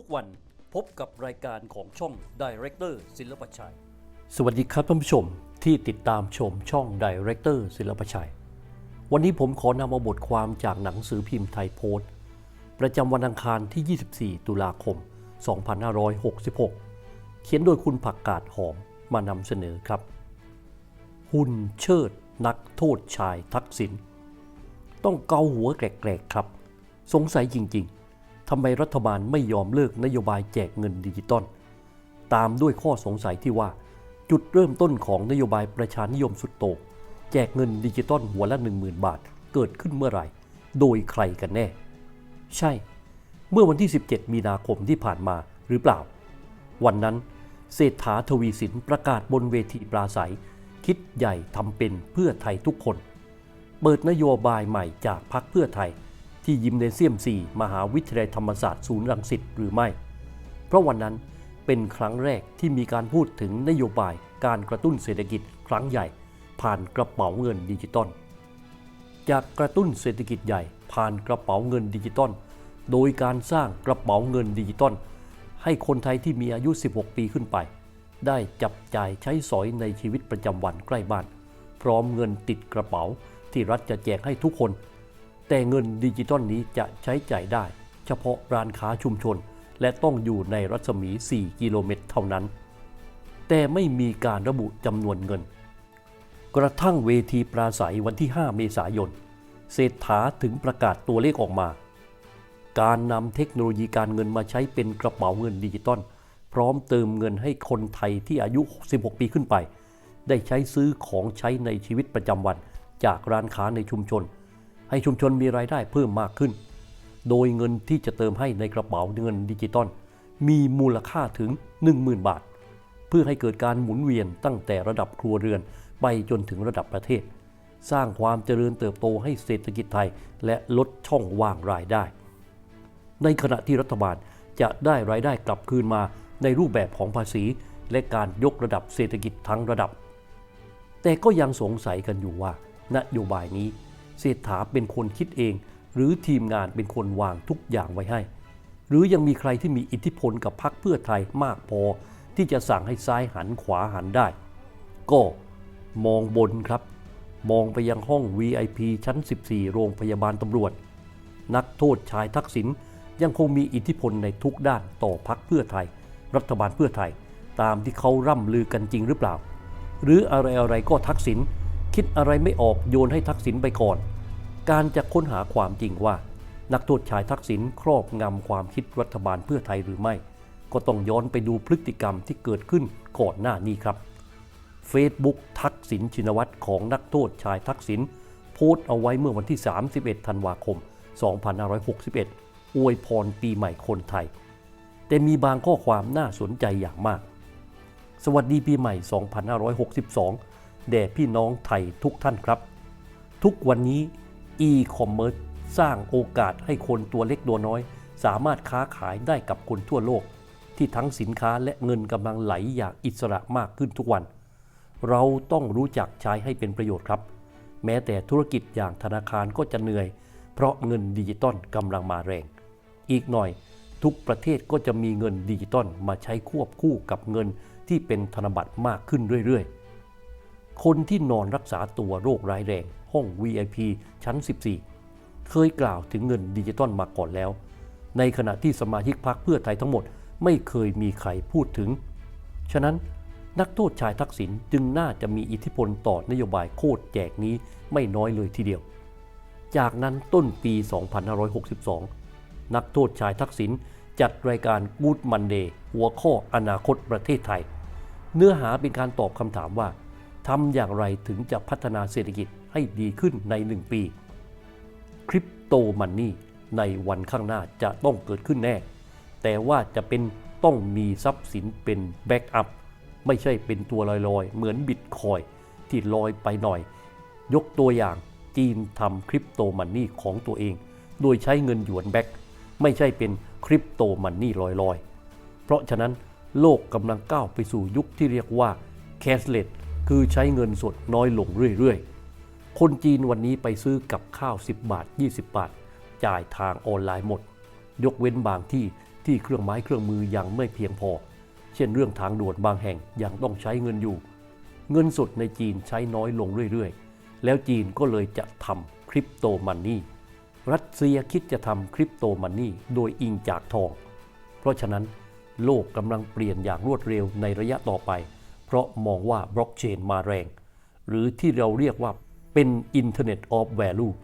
ทุกวันพบกับรายการของช่อง Director ศิลปชัย สวัสดีครับท่านผู้ชมที่ติดตามชมช่อง Director ศิลปชัย วันนี้ผมขอนำเอาบทความจากหนังสือพิมพ์ไทยโพสต์ ประจำวันอังคารที่ 24 ตุลาคม 2566 เขียนโดยคุณผักกาดหอมมานำเสนอครับ หุ่นเชิดนักโทษชายทักษิณต้องเกาหัวแกรกๆครับ สงสัยจริงๆ ทำไมรัฐบาลไม่ยอมเลิกนโยบายแจกเงินดิจิตอลตามด้วยข้อสงสัยที่ว่า จุดเริ่มต้นของนโยบายประชานิยมสุดโต่งแจกเงินดิจิตอลหัวละ 10,000 บาทเกิดขึ้นเมื่อไหร่ โดยใครกันแน่ ใช่ เมื่อวันที่ 17 มีนาคมที่ผ่านมาหรือเปล่า วันนั้นเศรษฐาทวีสินประกาศบนเวทีปราศัย คิดใหญ่ทำเป็นเพื่อไทยทุกคน เปิดนโยบายใหม่จากพรรคเพื่อไทย ที่ยิมเนเซียม 4 มหาวิทยาลัยธรรมศาสตร์ศูนย์รังสิตหรือไม่ เพราะวันนั้นเป็นครั้งแรกที่มีการพูดถึงนโยบายการกระตุ้นเศรษฐกิจครั้งใหญ่ ผ่านกระเป๋าเงินดิจิตอลจากกระตุ้นเศรษฐกิจใหญ่ผ่านกระเป๋าเงินดิจิตอลโดยการสร้างกระเป๋าเงินดิจิตอลให้คนไทยที่มีอายุ 16 ปีขึ้นไป ได้จับจ่ายใช้สอยในชีวิตประจำวันใกล้บ้าน พร้อมเงินติดกระเป๋าที่รัฐจะแจกให้ทุกคน แต่เงินดิจิตอลนี้จะใช้จ่ายได้ เฉพาะร้านค้าชุมชน และต้องอยู่ในรัศมี 4 กิโลเมตรเท่านั้น แต่ไม่มีการระบุจำนวนเงิน กระทั่งเวทีปราศัยวันที่ 5 เมษายน เศรษฐาถึงประกาศตัวเลขออกมา การนำเทคโนโลยีการเงินมาใช้เป็นกระเป๋าเงินดิจิตอลพร้อมเติมเงินให้คนไทยที่อายุ 16 ปีขึ้นไป ได้ใช้ซื้อของใช้ในชีวิตประจำวันจากร้านค้าในชุมชน ให้ชุมชนมีรายได้เพิ่มมากขึ้น โดยเงินที่จะเติมให้ในกระเป๋าเงินดิจิตอลมีมูลค่าถึง 10,000 บาท เพื่อให้เกิดการหมุนเวียนตั้งแต่ระดับครัวเรือนไปจนถึงระดับประเทศ สร้างความเจริญเติบโตให้เศรษฐกิจไทย และลดช่องว่างรายได้ ในขณะที่รัฐบาลจะได้รายได้กลับคืนมาในรูปแบบของภาษี และการยกระดับเศรษฐกิจทั้งระดับ แต่ก็ยังสงสัยกันอยู่ว่านโยบายนี้ เศรษฐาเป็นคนคิดเอง หรือทีมงานเป็นคนวางทุกอย่างไว้ให้ หรือยังมีใครที่มีอิทธิพลกับพรรคเพื่อไทยมากพอ ที่จะสั่งให้ซ้ายหันขวาหันได้ ก็มองบนครับ มองไปยังห้อง VIP ชั้น 14 โรงพยาบาลตำรวจ นักโทษชายทักษิณยังคงมีอิทธิพลในทุกด้านต่อพรรคเพื่อไทย รัฐบาลเพื่อไทย ตามที่เขาร่ำลือกันจริงหรือเปล่า หรืออะไรอะไรก็ทักษิณ คิดอะไรไม่ออกโยนให้ทักษิณไปก่อน การจะค้นหาความจริงว่า นักโทษชายทักษิณครอบงำความคิดรัฐบาลเพื่อไทยหรือไม่ ก็ต้องย้อนไปดูพฤติกรรมที่เกิดขึ้นก่อนหน้านี้ครับ Facebook ทักษิณชินวัตรของนักโทษชายทักษิณโพสต์เอาไว้เมื่อวันที่ 31 ธันวาคม 2561 อวยพรปีใหม่คนไทย แต่มีบางข้อความน่าสนใจอย่างมาก สวัสดีปีใหม่ 2562 แด่พี่น้องไทยทุกท่านครับ ทุกวันนี้ e-commerce สร้างโอกาสให้คนตัวเล็กตัวน้อย สามารถค้าขายได้กับคนทั่วโลก ที่ทั้งสินค้าและเงินกำลังไหลอย่างอิสระมากขึ้นทุกวัน เราต้องรู้จักใช้ให้เป็นประโยชน์ครับ แม้แต่ธุรกิจอย่างธนาคารก็จะเหนื่อย เพราะเงินดิจิตอลกำลังมาแรง อีกหน่อยทุกประเทศก็จะมีเงินดิจิตอลมาใช้ควบคู่กับเงินที่เป็นธนบัตรมากขึ้นเรื่อยๆ คนที่นอนรักษาตัวโรคร้ายแรง ห้อง VIP ชั้น 14 เคยกล่าวถึงเงินดิจิตอลมาก่อนแล้ว ในขณะที่สมาชิกพรรคเพื่อไทยทั้งหมดไม่เคยมีใครพูดถึง ฉะนั้นนักโทษชายทักษิณจึงน่าจะมีอิทธิพลต่อนโยบายโคตรแจกนี้ไม่น้อยเลยทีเดียว จากนั้นต้นปี 2562 นักโทษชายทักษิณจัดรายการ Good Monday หัวข้ออนาคตประเทศไทย เนื้อหาเป็นการตอบคำถามว่า ทำอย่างไรถึงจะพัฒนาเศรษฐกิจให้ดีขึ้นใน 1 ปี คริปโตมันนี่ในวันข้างหน้าจะต้องเกิดขึ้นแน่ แต่ว่าจะเป็นต้องมีทรัพย์สินเป็นแบ็กอัพไม่ใช่เป็นตัวลอยๆ เหมือนบิตคอยที่ลอยไปหน่อย ยกตัวอย่างจีนทำคริปโตมันนี่ของตัวเอง โดยใช้เงินหยวนแบ็กไม่ใช่เป็นคริปโตมันนี่ลอยๆ เพราะฉะนั้นโลกกำลังก้าวไปสู่ยุคที่เรียกว่า cashless คือใช้เงินสดน้อยลงเรื่อยๆ คนจีนวันนี้ไปซื้อกับข้าว 10 บาท 20 บาท จ่ายทางออนไลน์หมด ยกเว้นบางที่ที่เครื่องไม้เครื่องมือยังไม่เพียงพอ เช่นเรื่องทางด่วนบางแห่งยังต้องใช้เงินอยู่ เงินสดในจีนใช้น้อยลงเรื่อยๆ แล้วจีนก็เลยจะทำคริปโตมันนี่ รัสเซียคิดจะทำคริปโตมันนี่โดยอิงจากทอง เพราะฉะนั้นโลกกำลังเปลี่ยนอย่างรวดเร็วในระยะต่อไป เพราะมองว่าบล็อกเชนมาแรง หรือที่เราเรียกว่าเป็น Internet of Value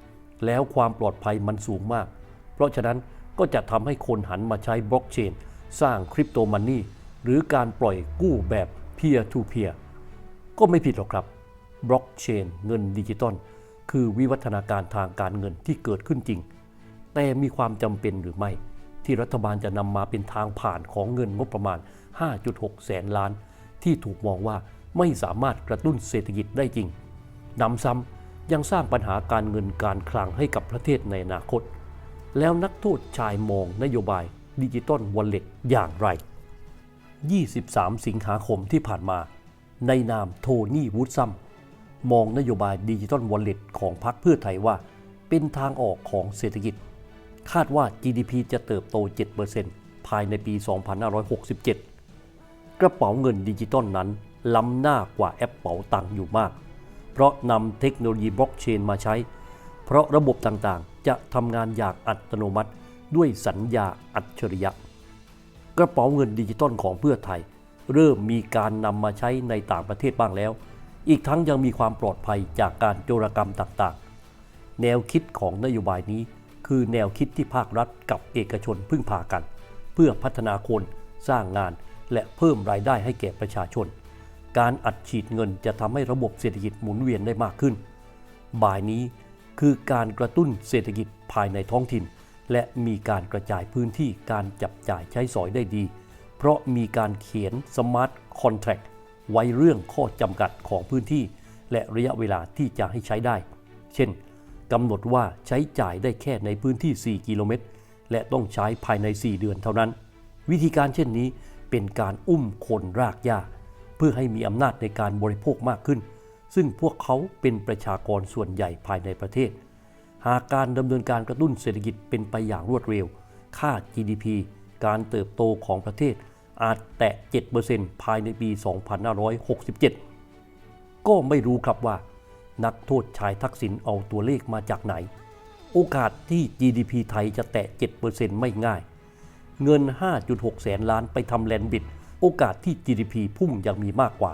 แล้วความปลอดภัยมันสูงมาก เพราะฉะนั้นก็จะทำให้คนหันมาใช้บล็อกเชนสร้างคริปโตมันนี่หรือการปล่อยกู้แบบ Peer to Peer ก็ไม่ผิดหรอกครับบล็อกเชนเงินดิจิตอลคือวิวัฒนาการทางการเงินที่เกิดขึ้นจริง แต่มีความจำเป็นหรือไม่ ที่รัฐบาลจะนำมาเป็นทางผ่านของเงินงบประมาณ 5.6 แสนล้าน ที่ถูกมองว่าไม่สามารถกระตุ้นเศรษฐกิจได้จริงนำซ้ำยังสร้างปัญหาการเงินการคลังให้กับประเทศในอนาคต แล้วนักโทษชายมองนโยบายดิจิตอลวอลเล็ตอย่างไร 23 สิงหาคมที่ผ่านมา ในนามโทนี่วูดซัมมองนโยบายดิจิตอลวอลเล็ตของพรรคเพื่อไทยว่า เป็นทางออกของเศรษฐกิจ คาดว่า GDP จะเติบโต 7%ภายในปี 2567 กระเป๋าเงินดิจิตอลนั้น ล้ำหน้ากว่าแอปเป๋าตังค์อยู่มาก เพราะนำเทคโนโลยีบล็อกเชนมาใช้ เพราะระบบต่างๆ จะทำงานอย่างอัตโนมัติด้วยสัญญาอัจฉริยะ กระเป๋าเงินดิจิตอลของเพื่อไทย เริ่มมีการนำมาใช้ในต่างประเทศบ้างแล้ว อีกทั้งยังมีความปลอดภัยจากการโจรกรรมต่างๆ แนวคิดของนโยบายนี้คือแนวคิดที่ภาครัฐกับเอกชนพึ่งพากัน เพื่อพัฒนาคนสร้างงาน และเพิ่มรายได้ให้แก่ประชาชน การอัดฉีดเงินจะทำให้ระบบเศรษฐกิจหมุนเวียนได้มากขึ้น บ่ายนี้คือการกระตุ้นเศรษฐกิจภายในท้องถิ่น และมีการกระจายพื้นที่การจับจ่ายใช้สอยได้ดี เพราะมีการเขียนสมาร์ทคอนแท็กไว้เรื่องข้อจำกัดของพื้นที่ และระยะเวลาที่จะให้ใช้ได้ เช่นกำหนดว่าใช้จ่ายได้แค่ในพื้นที่ 4 กิโลเมตร และต้องใช้ภายใน 4 เดือนเท่านั้น วิธีการเช่นนี้ เป็นการอุ้มคนรากหญ้าเพื่อให้มีอำนาจในการบริโภคมากขึ้น ซึ่งพวกเขาเป็นประชากรส่วนใหญ่ภายในประเทศ หากการดำเนินการกระตุ้นเศรษฐกิจเป็นไปอย่างรวดเร็ว ค่า GDP การเติบโตของประเทศอาจแตะ 7%ภายในปี 2567 ก็ไม่รู้ครับว่า นักโทษชายทักษิณเอาตัวเลขมาจากไหน โอกาสที่ GDP ไทยจะแตะ 7%ไม่ง่าย เงิน 5.6 แสนล้านไปทำแลนด์บิด โอกาสที่ GDP พุ่งยังมีมากกว่า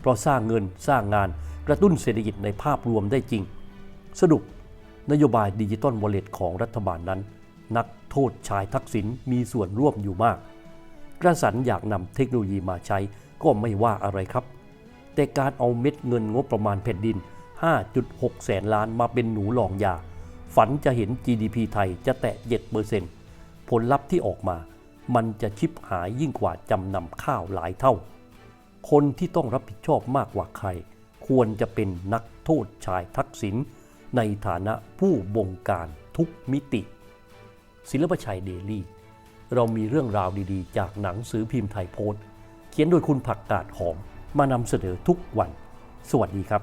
เพราะสร้างเงินสร้างงานกระตุ้นเศรษฐกิจในภาพรวมได้จริง สรุปนโยบายดิจิตอลวอลเล็ตของรัฐบาลนั้น นักโทษชายทักษิณมีส่วนร่วมอยู่มาก กระสันอยากนำเทคโนโลยีมาใช้ก็ไม่ว่าอะไรครับ แต่การเอาเม็ดเงินงบประมาณแผ่นดิน 5.6 แสนล้านมาเป็นหนูหลองยา ฝันจะเห็น GDP ไทยจะแตะ 7% ผลลัพธ์ที่ออกมา มันจะชิบหายยิ่งกว่าจำนำข้าวหลายเท่า คนที่ต้องรับผิดชอบมากกว่าใคร ควรจะเป็นนักโทษชายทักษิณในฐานะผู้บงการทุกมิติ ศิลปชัยเดลี่ เรามีเรื่องราวดีๆ จากหนังสือพิมพ์ไทยโพสต์ เขียนโดยคุณผักกาดหอมมานำเสนอทุกวัน สวัสดีครับ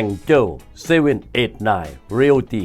Angel 789 Realty